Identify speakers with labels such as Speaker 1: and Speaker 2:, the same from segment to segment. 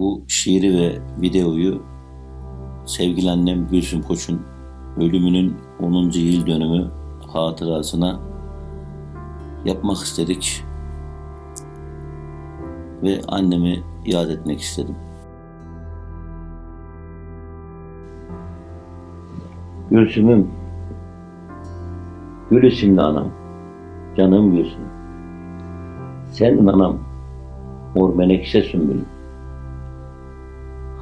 Speaker 1: Bu şiiri ve videoyu sevgili annem Gülsüm Koç'un ölümünün 10. yıl dönümü hatırasına yapmak istedik ve annemi yad etmek istedim. Gülsüm'üm, Gül isimli anam, canım Gülsüm. Sen anam, mor menekşe sümbülüm.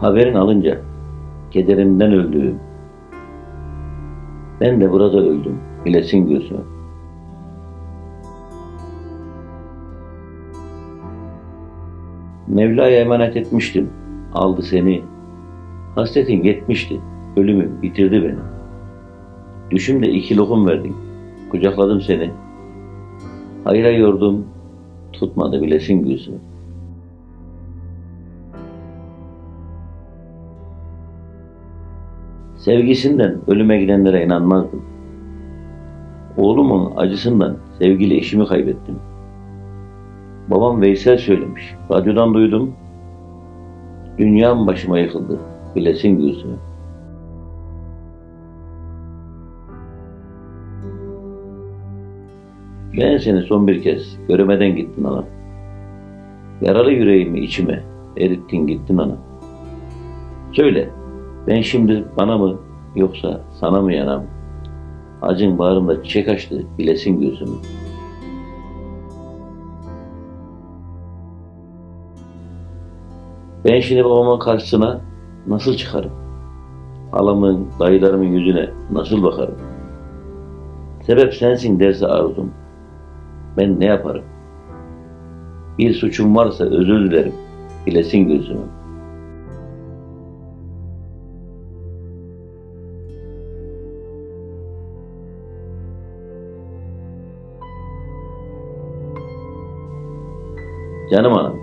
Speaker 1: Haberin alınca kederimden öldüğüm, ben de burada öldüm, bilesin Gülsüm. Mevla'ya emanet etmiştim, aldı seni. Hasretin yetmişti, ölümü bitirdi beni. Düşümde iki lokum verdin, kucakladım seni. Hayra yordum, tutmadı bilesin Gülsüm. Sevgisinden ölüme gidenlere inanmazdım. Oğlumun acısından sevgili eşimi kaybettim. Babam Veysel söylemiş. Radyodan duydum. Dünyam başıma yıkıldı. Bilesin Gülsüm. Ben seni son bir kez göremeden gittin ana. Yaralı yüreğimi içime erittin gittin ana. Söyle, ben şimdi bana mı yoksa sana mı yanam? Acın bağrımda çiçek açtı, bilesin gözümü. Ben şimdi babamın karşısına nasıl çıkarım? Halamın, dayılarımın yüzüne nasıl bakarım? Sebep sensin derse arzum. Ben ne yaparım? Bir suçum varsa özür dilerim. Bilesin gözümü. Canım anam,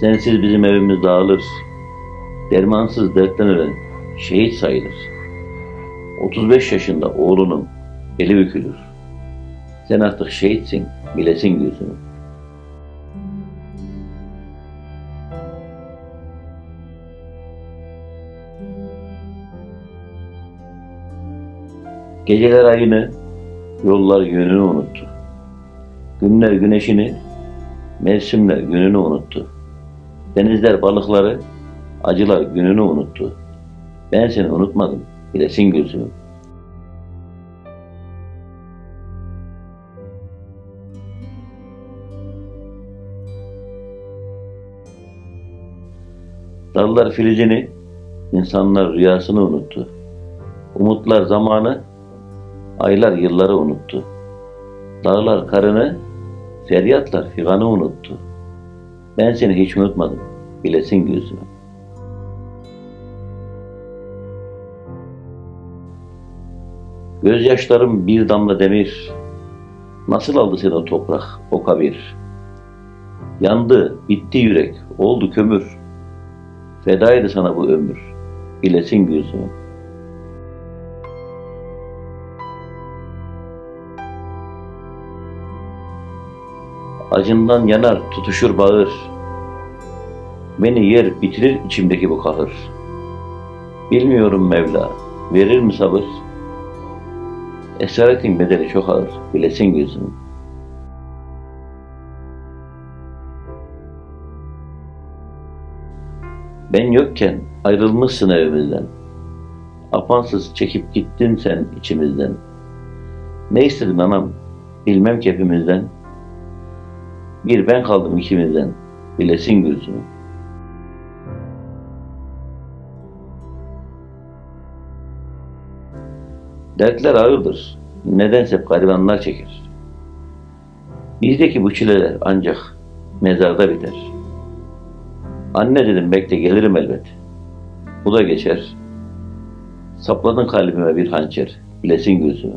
Speaker 1: sensiz bizim evimiz dağılır. Dermansız dertten ölen şehit sayılır. 35 yaşında oğlunun eli bükülür. Sen artık şehitsin, bilesin gözünü. Geceler ayını, yollar yönünü unuttu. Günler güneşini, mevsimler gününü unuttu. Denizler balıkları, acılar gününü unuttu. Ben seni unutmadım, bilesin gözünü. Dallar filizini, insanlar rüyasını unuttu. Umutlar zamanı, aylar yılları unuttu. Dağlar karını, feryatlar figanı unuttu. Ben seni hiç unutmadım, bilesin gözümü. Gözyaşlarım bir damla demir, nasıl aldı seni o toprak, o kabir? Yandı, bitti yürek, oldu kömür. Fedaydı sana bu ömür, bilesin gözümü. Acından yanar, tutuşur bağır. Beni yer bitirir içimdeki bu kahır. Bilmiyorum Mevla, verir mi sabır? Esaretin bedeli çok ağır, bilesin gözüm. Ben yokken ayrılmışsın evimizden. Apansız çekip gittin sen içimizden. Ne istedin anam, bilmem ki hepimizden. Bir ben kaldım ikimizden, bilesin gözümü. Dertler ağırdır, nedense garibanlar çeker. Bizdeki bu çileler ancak mezarda biter. Anne dedim bekle gelirim elbet. Bu da geçer. Sapladın kalbime bir hançer, bilesin gözümü.